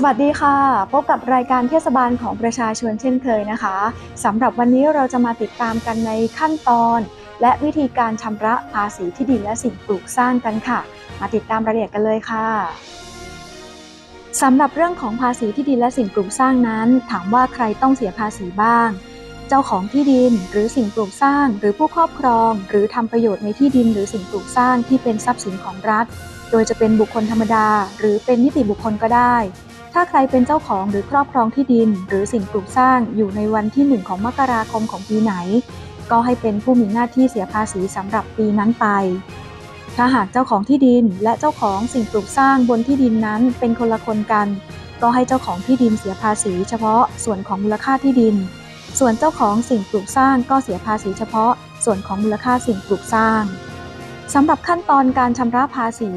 สวัสดีค่ะ พบกับรายการเทศบาลของประชาชนเช่นเคยนะคะสำหรับวันนี้เราจะมาติดตามกันในขั้นตอน และวิธีการชำระภาษีที่ดินและสิ่งปลูกสร้างกันค่ะ มาติดตามรายละเอียดกันเลยค่ะสำหรับเรื่องของภาษีที่ดินและสิ่งปลูกสร้างนั้น ถามว่าใครต้องเสียภาษีบ้าง เจ้าของที่ดินหรือสิ่งปลูกสร้าง หรือผู้ครอบครอง หรือทำประโยชน์ในที่ดินหรือสิ่งปลูกสร้างที่เป็นทรัพย์สินของรัฐ โดยจะเป็นบุคคลธรรมดา หรือเป็นนิติบุคคลก็ได้ ถ้าใครเป็นเจ้าของหรือครอบครองที่ดิน หรือสิ่งปลูกสร้างอยู่ในวันที่ 1 ของมกราคมของปีไหน ก็ให้เป็นผู้มีหน้าที่เสียภาษีสำหรับปีนั้นไป ถ้าหากเจ้าของที่ดินและเจ้าของสิ่งปลูกสร้างบนที่ดินนั้นเป็นคนละคนกัน ก็ให้เจ้าของที่ดินเสียภาษีเฉพาะส่วนของมูลค่าที่ดิน ส่วนเจ้าของสิ่งปลูกสร้างก็เสียภาษีเฉพาะ ส่วนของมูลค่าสิ่งปลูกสร้างสำหรับขั้นตอนการชำระภาษี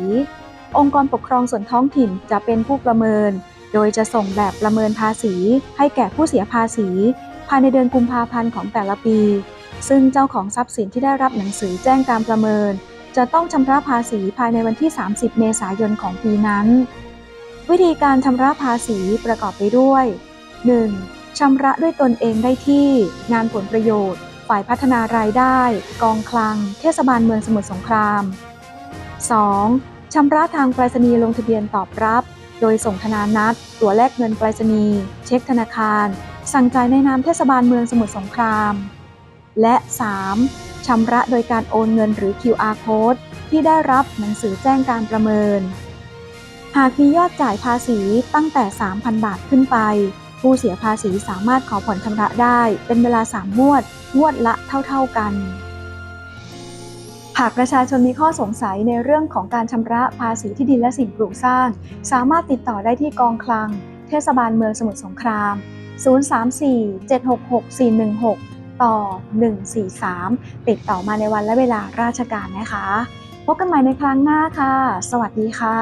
องค์กรปกครองส่วนท้องถิ่นจะเป็นผู้ประเมิน โดยจะส่งแบบประเมินภาษีให้แก่ผู้เสียภาษี ภายในเดือนกุมภาพันธ์ของแต่ละปี ซึ่งเจ้าของทรัพย์สินที่ได้รับหนังสือแจ้งการประเมิน จะต้องชำระภาษีภายในวันที่ 30 เมษายนของปีนั้น วิธีการชำระภาษีประกอบไปด้วย 1. ชำระด้วยตนเองได้ที่ งานผลประโยชน์ ฝ่ายพัฒนารายได้ กองคลัง เทศบาลเมืองสมุทรสงคราม 2. ชำระทางไปรษณีย์ลงทะเบียนตอบรับ โดยส่งธนานัดตัวแลกเงินไปรษณีย์เช็คธนาคาร สั่งจ่ายในนามเทศบาลเมืองสมุทรสงคราม และ 3. ชำระโดยการโอนเงินหรือ QR code ที่ได้รับหนังสือแจ้งการประเมิน หากมียอดจ่ายภาษีตั้งแต่ 3,000 บาทขึ้นไป ผู้เสียภาษีสามารถขอผ่อนชำระได้เป็นเวลา 3 งวด งวดละเท่า ๆกัน หากประชาชนมีข้อสงสัยในเรื่องของการชำระภาษีที่ดินและสิ่งปลูกสร้าง สามารถติดต่อได้ที่กองคลัง เทศบาลเมืองสมุทรสงคราม 034-766-416 ต่อ 143 ติดต่อมาในวันและเวลาราชการนะคะ พบกันใหม่ในครั้งหน้าค่ะ สวัสดีค่ะ